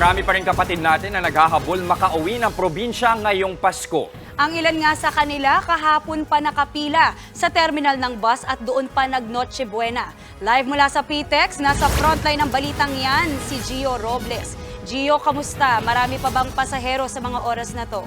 Marami pa rin kapatid natin na naghahabol makauwi ng probinsya ngayong Pasko. Ang ilan nga sa kanila kahapon pa nakapila sa terminal ng bus at doon pa nag Noche Buena. Live mula sa PTEX, nasa frontline ng balitang yan si Gio Robles. Gio, kamusta? Marami pa bang pasahero sa mga oras na to?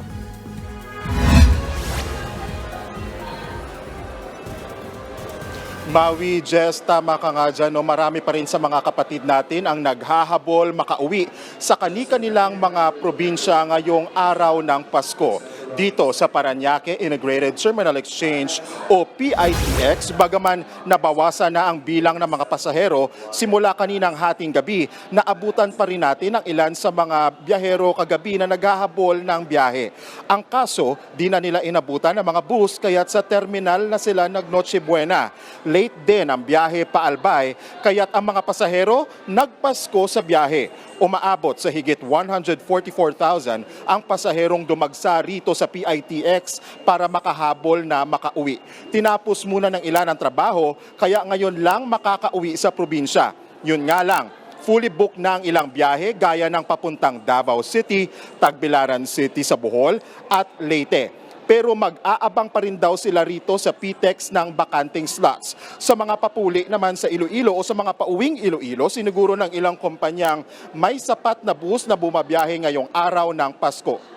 Maui, Jess, tama. No? Marami pa rin sa mga kapatid natin ang naghahabol makauwi sa kani-kanilang mga probinsya ngayong araw ng Pasko. Dito sa Paranaque Integrated Terminal Exchange o PITX, bagaman nabawasan na ang bilang ng mga pasahero simula kaninang hating gabi, naabutan pa rin natin ang ilan sa mga biyahero kagabi na naghahabol ng biyahe. Ang kaso, di na nila inabutan ang mga bus kaya't sa terminal na sila nag Noche Buena. Late din ang biyahe pa Albay, kaya't ang mga pasahero nagpasko sa biyahe. Umaabot sa higit 144,000 ang pasaherong dumagsa rito sa PITX para makahabol na makauwi. Tinapos muna ng ilan ang trabaho, kaya ngayon lang makakauwi sa probinsya. Yun nga lang, fully booked na ang ilang biyahe gaya ng papuntang Davao City, Tagbilaran City sa Bohol at Leyte. Pero mag-aabang pa rin daw sila rito sa PTEX ng bakanting slots. Sa mga papuli naman sa Iloilo o sa mga pauwing Iloilo, siniguro ng ilang kumpanyang may sapat na bus na bumabiyahe ngayong araw ng Pasko.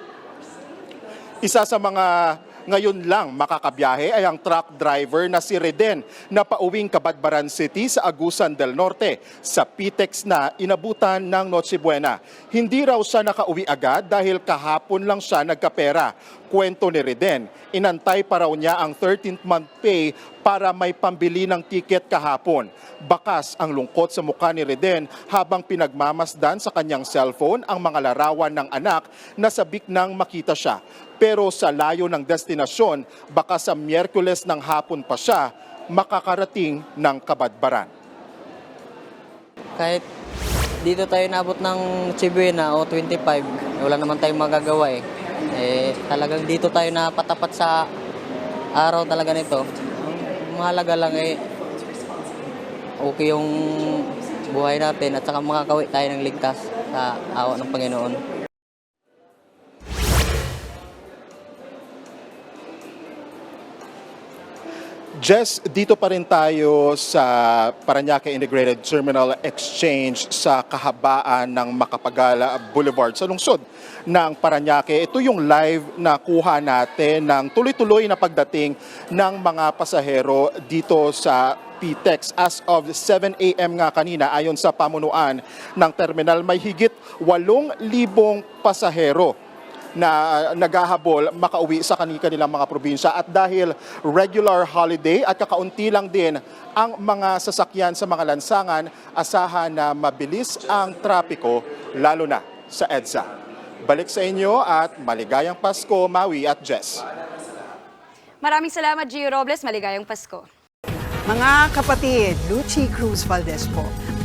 Isa sa mga ngayon lang makakabiyahe ay ang truck driver na si Reden na pauwing Kabadbaran City sa Agusan del Norte sa PTEX na inabutan ng Noche Buena. Hindi raw siya nakauwi agad dahil kahapon lang siya nagkapera. Kwento ni Reden, inantay pa raw niya ang 13th month pay para may pambili ng tiket kahapon. Bakas ang lungkot sa mukha ni Reden habang pinagmamasdan sa kanyang cellphone ang mga larawan ng anak na sabik nang makita siya. Pero sa layo ng destinasyon, baka sa Miyerkules ng hapon pa siya makakarating ng Kabadbaran. Kahit dito tayo nabot ng Chibuena o 25, eh, wala naman tayong magagawa eh. Eh, talagang dito tayo napatapat sa araw talaga nito. Ang mahalaga lang eh, okay yung buhay natin at saka makakawi tayo ng ligtas sa awa ng Panginoon. Jess, dito pa rin tayo sa Paranaque Integrated Terminal Exchange sa kahabaan ng Makapagala Boulevard sa lungsod ng Paranaque. Ito yung live na kuha natin ng tuloy-tuloy na pagdating ng mga pasahero dito sa PTEX. As of 7 a.m. nga kanina, ayon sa pamunuan ng terminal, may higit 8,000 pasahero na naghahabol makauwi sa kanilang mga probinsya at dahil regular holiday at kakaunti lang din ang mga sasakyan sa mga lansangan, asahan na mabilis ang trapiko lalo na sa EDSA. Balik sa inyo at maligayang Pasko, Maui at Jess. Maraming salamat, Gio Robles. Maligayang Pasko. Mga kapatid, Lucy Cruz Valdez po,